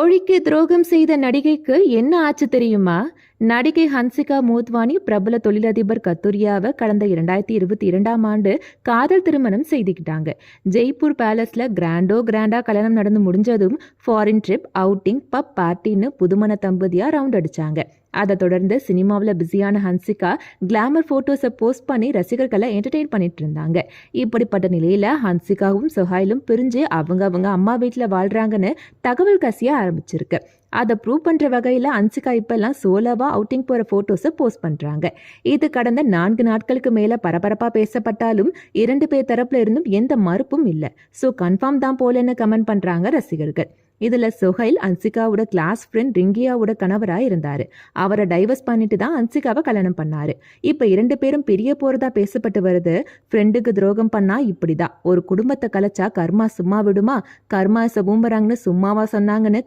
தோழிக்கு துரோகம் செய்த நடிகைக்கு என்ன ஆச்சு தெரியுமா? நடிகை ஹன்சிகா மோத்வானி பிரபல தொழிலதிபர் கத்தூரியாவை கடந்த இரண்டாயிரத்தி இருபத்தி இரண்டாம் ஆண்டு காதல் திருமணம் செய்துக்கிட்டாங்க. ஜெய்ப்பூர் பேலஸ்ல கிராண்டோ கிராண்டா கல்யாணம் நடந்து முடிஞ்சதும் ஃபாரின் ட்ரிப் அவுட்டிங் பப் பார்ட்டின்னு புதுமண தம்பதியா ரவுண்ட் அடிச்சாங்க. அதை தொடர்ந்து சினிமாவில் பிஸியான ஹன்சிகா கிளாமர் ஃபோட்டோஸை போஸ்ட் பண்ணி ரசிகர்களை என்டர்டெயின் பண்ணிட்டு இருந்தாங்க. இப்படிப்பட்ட நிலையில ஹன்சிகாவும் சுஹாயிலும் பிரிஞ்சு அவங்க அவங்க அம்மா வீட்டில் வாழ்றாங்கன்னு தகவல் கசிய ஆரம்பிச்சிருக்கு. அதை ப்ரூவ் பண்ணுற வகையில் அன்சிகா இப்போல்லாம் சோலோவாக அவுட்டிங் போகிற ஃபோட்டோஸை போஸ்ட் பண்ணுறாங்க இது கடந்த நான்கு நாட்களுக்கு மேலே பரபரப்பாக பேசப்பட்டாலும் இரண்டு பேர் தரப்புல இருந்தும் எந்த மறுப்பும் இல்லை. ஸோ கன்ஃபார்ம் தான் போலன்னு கமெண்ட் பண்ணுறாங்க ரசிகர்கள். இதில் சுஹைல் அன்சிகாவோட கிளாஸ் ஃப்ரெண்ட் ரிங்கியாவோட கணவராக இருந்தார். அவரை டைவர்ஸ் பண்ணிட்டு தான் அன்சிகாவை கல்யாணம் பண்ணார். இப்போ இரண்டு பேரும் பிரிய போகிறதா பேசப்பட்டு வருது. ஃப்ரெண்டுக்கு துரோகம் பண்ணால் இப்படி தான் ஒரு குடும்பத்தை கலைச்சா கர்மா சும்மா விடுமா? கர்மா சபூம்பராங்கன்னு சும்மாவா சொன்னாங்கன்னு